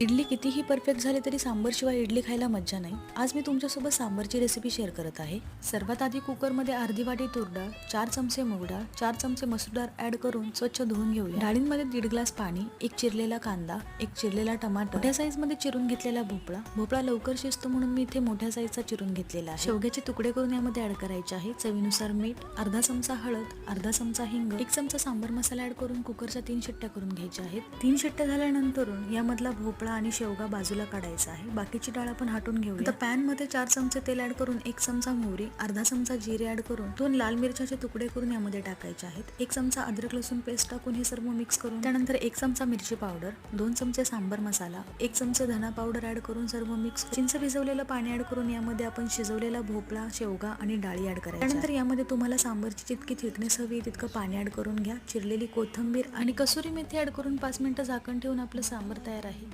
इडली कितीही परफेक्ट झाली तरी सांबरशिवाय इडली खायला मज्जा नाही. आज मी तुमच्यासोबत सांबरची रेसिपी शेअर करत आहे. सर्वात आधी कुकरमध्ये अर्धी वाटी तूर डाळ चार चमचे मूग डाळ चार चमचे मसूर डाळ ऍड करून स्वच्छ धुवून घेऊया. डाळींमध्ये दीड ग्लास पाणी एक चिरलेला कांदा एक चिरलेला टमाटर मोठ्या साईजमध्ये चिरून घेतलेला भोपळा. भोपळा लवकर शिजतो म्हणून मी इथे मोठ्या साईजचा चिरून घेतलेला आहे. शेवग्याचे तुकडे करून यामध्ये ऍड करायचे आहे. चवीनुसार मीठ अर्धा चमचा हळद अर्धा चमचा हिंग एक चमचा सांबर मसाला ऍड करून कुकरच्या तीन शिट्ट्या करून घ्यायच्या आहेत. तीन शिट्ट्या झाल्यानंतर यामधला भोपळा आणि शेवगा बाजूला काढायचा आहे. बाकीची डाळ आपण हाटून घेऊ आता पॅनमध्ये चार चमचे तेल ऍड करून एक चमचा मोहरी अर्धा चमचा जिरे ऍड करून दोन लाल मिरच्याचे तुकडे करून यामध्ये टाकायचे आहेत. एक चमचा अद्रक लसूण पेस्ट टाकून हे सर्व मिक्स करून त्यानंतर एक चमचा मिरची पावडर दोन चमचे सांबर मसाला एक चमचे धना पावडर ऍड करून सर्व मिक्स चिंच भिजवलेलं पाणी ऍड करून यामध्ये आपण शिजवलेला भोपळा शेवगा आणि डाळी ऍड करायची त्यानंतर यामध्ये तुम्हाला सांबरची जितकी थिकनेस हवी तितकं पाणी ऍड करून घ्या. चिरलेली कोथिंबीर आणि कसुरी मेथी ऍड करून पाच मिनिटं झाकण ठेवून आपलं सांबर तयार आहे.